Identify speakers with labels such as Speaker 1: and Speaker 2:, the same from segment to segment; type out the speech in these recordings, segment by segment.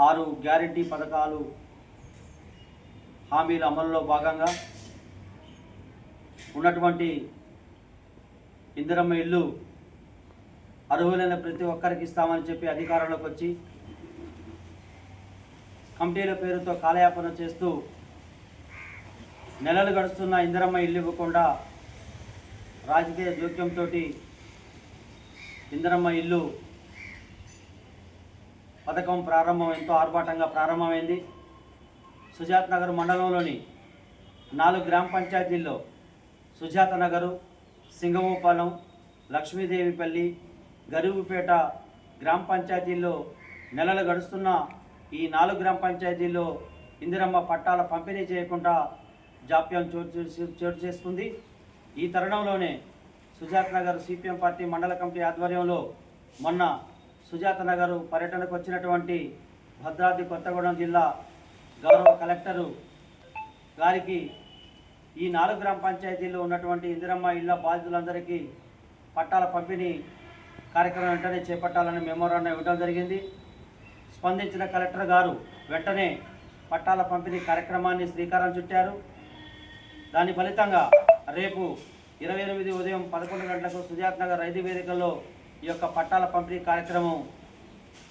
Speaker 1: ఆరు గ్యారంటీ పథకాలు హామీల అమలులో భాగంగా ఉన్నటువంటి ఇందిరమ్మ ఇల్లు అర్హులైన ప్రతి ఒక్కరికి ఇస్తామని చెప్పి అధికారంలోకి వచ్చి కమిటీల పేరుతో కాలయాపన చేస్తూ నెలలు గడుస్తున్న ఇందిరమ్మ ఇల్లు ఇవ్వకుండా రాజకీయ జోక్యంతో ఇందిరమ్మ ఇల్లు పథకం ప్రారంభం ఎంతో ఆర్భాటంగా ప్రారంభమైంది. సుజాత్ నగర్ మండలంలోని నాలుగు గ్రామ పంచాయతీల్లో సుజాత నగరు సింగమూపాలెం లక్ష్మీదేవిపల్లి గరువుపేట గ్రామ పంచాయతీల్లో నెలలు గడుస్తున్న ఈ నాలుగు గ్రామ పంచాయతీల్లో ఇందిరమ్మ పట్టాల పంపిణీ చేయకుండా జాప్యం చోటు చోటు చేసుకుంది. ఈ తరుణంలోనే Sujatha Nagar CPM party mandal committee ఆధ్వర్యంలో మొన్న సుజాత నగర్ పర్యటనకు వచ్చినటువంటి భద్రాద్రి కొత్తగూడెం జిల్లా గౌరవ కలెక్టరు గారికి ఈ నాలుగు గ్రామ పంచాయతీల్లో ఉన్నటువంటి ఇందిరమ్మ ఇళ్ళ బాధితులందరికీ పట్టాల పంపిణీ కార్యక్రమం వెంటనే చేపట్టాలని మెమోరాండం ఇవ్వడం జరిగింది. స్పందించిన కలెక్టర్ గారు వెంటనే పట్టాల పంపిణీ కార్యక్రమాన్ని శ్రీకారం చుట్టారు. దాని ఫలితంగా రేపు ఇరవై ఎనిమిది ఉదయం పదకొండు గంటలకు సుజాత్ నగర్ రైతు వేదికల్లో ఈ యొక్క పట్టాల పంపిణీ కార్యక్రమం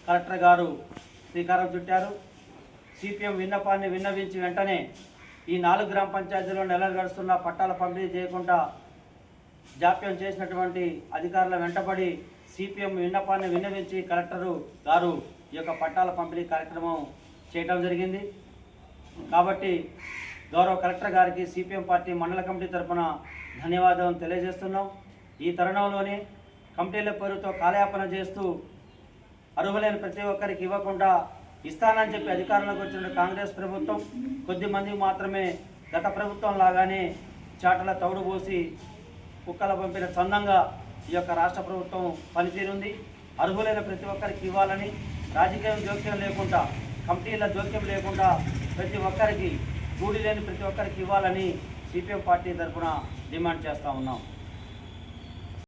Speaker 1: కలెక్టర్ గారు శ్రీకారం చుట్టారు. సిపిఎం విన్నపాన్ని విన్నవించి వెంటనే ఈ నాలుగు గ్రామ పంచాయతీలో నెలలు గడుస్తున్న పట్టాల పంపిణీ చేయకుండా జాప్యం చేసినటువంటి అధికారుల వెంటబడి సిపిఎం విన్నపాన్ని విన్నవించి కలెక్టరు గారు ఈ యొక్క పట్టాల పంపిణీ కార్యక్రమం చేయటం జరిగింది. కాబట్టి గౌరవ కలెక్టర్ గారికి సిపిఎం పార్టీ మండల కమిటీ తరఫున ధన్యవాదం తెలియజేస్తున్నాం. ఈ తరుణంలోనే కమిటీల పేరుతో కాలయాపన చేస్తూ అర్హులైన ప్రతి ఒక్కరికి ఇవ్వకుండా ఇస్తానని చెప్పి అధికారంలోకి వచ్చిన కాంగ్రెస్ ప్రభుత్వం కొద్దిమంది మాత్రమే గత ప్రభుత్వం లాగానే చాటల తౌడు పోసి కుక్కల పంపిన చందంగా ఈ యొక్క రాష్ట్ర ప్రభుత్వం పనితీరుంది అర్హులైన ప్రతి ఒక్కరికి ఇవ్వాలని రాజకీయం జోక్యం లేకుండా కమిటీల జోక్యం లేకుండా ప్రతి ఒక్కరికి గూడి లేని ప్రతి ఒక్కరికి ఇవ్వాలని సిపిఎం పార్టీ తరఫున డిమాండ్ చేస్తూ ఉన్నాం.